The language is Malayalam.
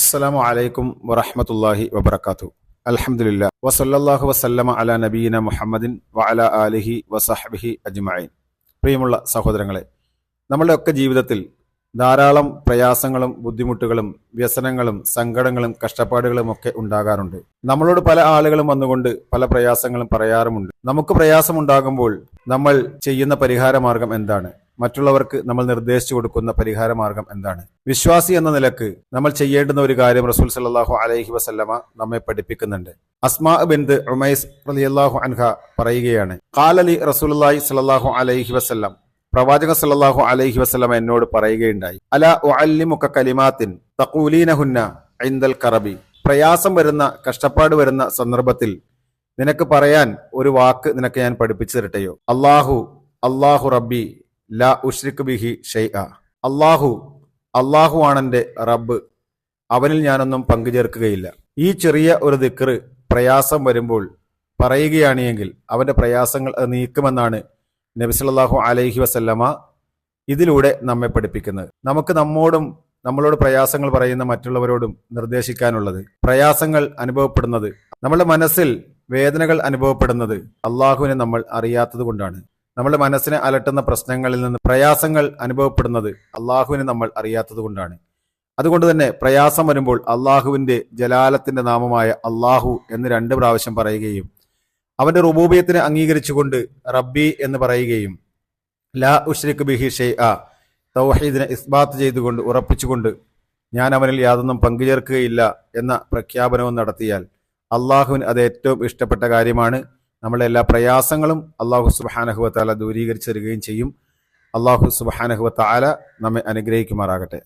അസ്സലാമു അലൈക്കും വറഹമത്തല്ലാഹി വബറകാതു അലഹമില്ല വസല്ലല്ലാഹു വസല്ലമ അല നബീന മുഹമ്മദിൻ വഅല ആലിഹി വസഹ്ബിഹി അജ്മഈൻ. പ്രിയമുള്ള സഹോദരങ്ങളെ നമ്മളുടെ ഒക്കെ ജീവിതത്തിൽ ധാരാളം പ്രയാസങ്ങളും ബുദ്ധിമുട്ടുകളും വ്യസനങ്ങളും സങ്കടങ്ങളും കഷ്ടപ്പാടുകളും ഒക്കെ ഉണ്ടാകാറുണ്ട്. നമ്മളോട് പല ആളുകളും വന്നുകൊണ്ട് പല പ്രയാസങ്ങളും പറയാറുമുണ്ട്. നമുക്ക് പ്രയാസമുണ്ടാകുമ്പോൾ നമ്മൾ ചെയ്യുന്ന പരിഹാര മാർഗം എന്താണ്? മറ്റുള്ളവർക്ക് നമ്മൾ നിർദ്ദേശിച്ചു കൊടുക്കുന്ന പരിഹാര മാർഗം എന്താണ്? വിശ്വാസി എന്ന നിലയ്ക്ക് നമ്മൾ ചെയ്യേണ്ടുന്ന ഒരു കാര്യം റസൂൽ സല്ലാഹു അലഹി വസല്ലമ നമ്മെ പഠിപ്പിക്കുന്നുണ്ട്. അസ്മാ ബിന്ദ് ഉമൈസ് റളിയല്ലാഹു അൻഹ പറയുകയാണ് കാലലി റസൂലി സല്ലാഹു അലൈഹി വസല്ലം. പ്രവാചക സല്ലാഹു അലൈഹി വസല്ലമ എന്നോട് പറയുകയുണ്ടായി അല ഉഅല്ലിമുക കലിമാത്തിൻ തഖൂലീനഹുന്ന ഐന്ദൽ കറബി. പ്രയാസം വരുന്ന കഷ്ടപ്പാട് വരുന്ന സന്ദർഭത്തിൽ നിനക്ക് പറയാൻ ഒരു വാക്ക് നിനക്ക് ഞാൻ പഠിപ്പിച്ചു തരട്ടെയോ? അള്ളാഹു അള്ളാഹു റബ്ബി ലാ ഉഷ്രിഖ് ബിഹി ഷെയ്അ അള്ളാഹു അള്ളാഹു ആണെന്റെ റബ്ബ്. അവനിൽ ഞാനൊന്നും പങ്കുചേർക്കുകയില്ല. ഈ ചെറിയ ഒരു ദിക്റ് പ്രയാസം വരുമ്പോൾ പറയുകയാണെങ്കിൽ അവന്റെ പ്രയാസങ്ങൾ അത് നീക്കുമെന്നാണ് നബി സല്ലല്ലാഹു അലൈഹി വസല്ലമ ഇതിലൂടെ നമ്മെ പഠിപ്പിക്കുന്നത്. നമുക്ക് നമ്മോടും നമ്മളോട് പ്രയാസങ്ങൾ പറയുന്ന മറ്റുള്ളവരോടും നിർദ്ദേശിക്കാനുള്ളത് പ്രയാസങ്ങൾ അനുഭവപ്പെടുന്നത്. നമ്മുടെ മനസ്സിൽ വേദനകൾ അനുഭവപ്പെടുന്നത് അള്ളാഹുവിനെ നമ്മൾ അറിയാത്തത് കൊണ്ടാണ്. നമ്മുടെ മനസ്സിനെ അലട്ടുന്ന പ്രശ്നങ്ങളിൽ നിന്ന് പ്രയാസങ്ങൾ അനുഭവപ്പെടുന്നത് അള്ളാഹുവിനെ നമ്മൾ അറിയാത്തത് കൊണ്ടാണ്. അതുകൊണ്ട് തന്നെ പ്രയാസം വരുമ്പോൾ അള്ളാഹുവിന്റെ ജലാലത്തിന്റെ നാമമായ അള്ളാഹു എന്ന് രണ്ട് പ്രാവശ്യം പറയുകയും അവന്റെ റുബൂബിയത്തിനെ അംഗീകരിച്ചുകൊണ്ട് റബ്ബി എന്ന് പറയുകയും ലാ ഉഷ്രിഖ് ബിഹി ഷെയ് ആ തൗഹീദിനെ ഇസ്ബാത്ത് ചെയ്തുകൊണ്ട് ഉറപ്പിച്ചുകൊണ്ട് ഞാൻ അവനിൽ യാതൊന്നും പങ്കുചേർക്കുകയില്ല എന്ന പ്രഖ്യാപനവും നടത്തിയാൽ അള്ളാഹുവിന് അത് ഏറ്റവും ഇഷ്ടപ്പെട്ട കാര്യമാണ്. നമ്മളെ എല്ലാ പ്രയാസങ്ങളും അള്ളാഹു സുബാനഹുവത്താല ദൂരീകരിച്ചു തരികയും ചെയ്യും. അള്ളാഹു സുബാനഹുവത്താല നമ്മെ അനുഗ്രഹിക്കുമാറാകട്ടെ.